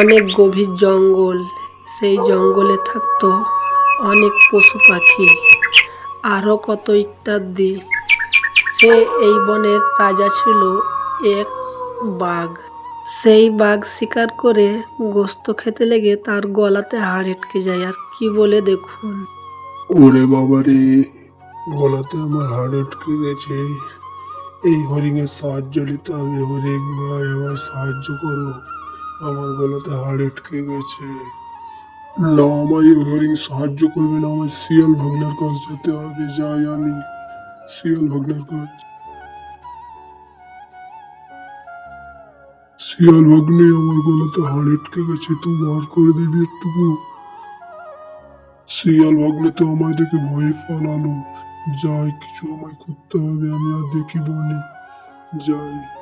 অনেক গভীর জঙ্গল, সেই জঙ্গলে থাকতো অনেক পশু পাখি আরও কত ইত্যাদি। সে এই বনের রাজা ছিল এক বাঘ। সেই বাঘ শিকার করে গোস্ত খেতে লেগে তার গলাতে হাড় আটকে যায়, আর কি বলে দেখুন। ওরে বাবারে, গলাতে আমার হাড় আটকে গেছে। এই হরিণের সাহায্য নিতে হবে। হরিণ ভাই আমার সাহায্য করো। আমার গলাতে হাড় আটকে গেছে। না, আমায় হরিণ সাহায্য করবে না। আমার শিয়াল ভাগনার কাছ যেতে হবে, যাই আমি শিয়াল ভাগনার কাছ শিয়াল ভাগ্নে আমার গলাতে হাড় আটকে গেছে, তুই বার করে দিবি একটুকু। শিয়াল ভাগলে তো আমায় দেখে ভয়ে পালালো যাই, কিছু আমায় করতে হবে, আমি আর দেখি না। যাই।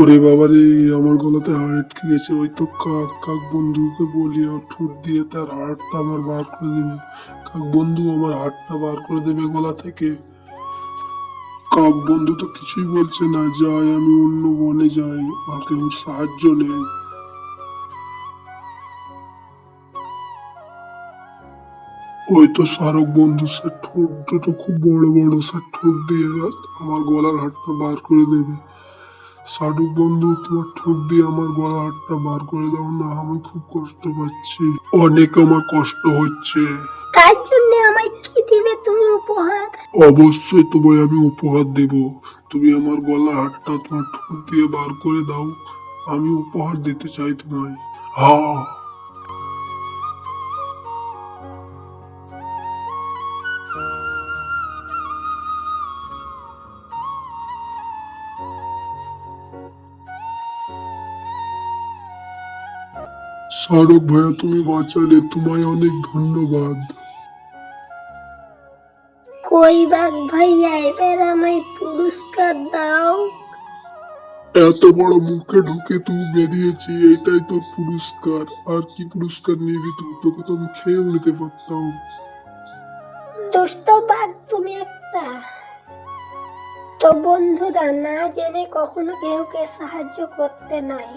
ওরে বাবা রে আমার গলাতে হাড় আটকে গেছে। ওই তো কাক কাক বন্ধুকে বলি, আর ঠোঁট দিয়ে তার হাড়টা আমার বার করে দেবে। কাক বন্ধু আমার হাড়টা বার করে দেবে গলা থেকে। কাক বন্ধু তো কিছুই বলছে না। যাই, আমি অন্য বনে যাই। আর কেউ সাহায্য নেই। ওই তো সারক বন্ধু সে ঠোঁট দুটো খুব বড় বড় সে ঠোঁট দিয়ে আমার গলার হাটটা বার করে দেবে। সারক বন্ধু তোমার ঠোঁট দিয়ে আমার গলার হাটটা বার করে দাও না আমি খুব কষ্ট পাচ্ছি। অনেক আমার কষ্ট হচ্ছে। তার জন্য আমায় কি দিবে তুমি উপহার? অবশ্যই তোমায় আমি উপহার দেব। তুমি আমার গলার হাটটা তোমার ঠোঁট দিয়ে বার করে দাও আমি উপহার দিতে চাই তোমায়। হ্যাঁ। সারক ভাইয়া তুমি বাঁচালে তোমায় অনেক ধন্যবাদ। কই বাঘ ভাইয়া এবার আমায় পুরস্কার দাও। এত বড় মুখে ঢুকে তুই বেরিয়েছি এটাই তোর পুরস্কার। আর কি পুরস্কার নিবি তুই তোকে তো আমি খেয়েও নিতে পারতাম। দুষ্ট বাঘ তুমি একটা। তো বন্ধুরা না জেনে কখনো কেউকে সাহায্য করতে নাই।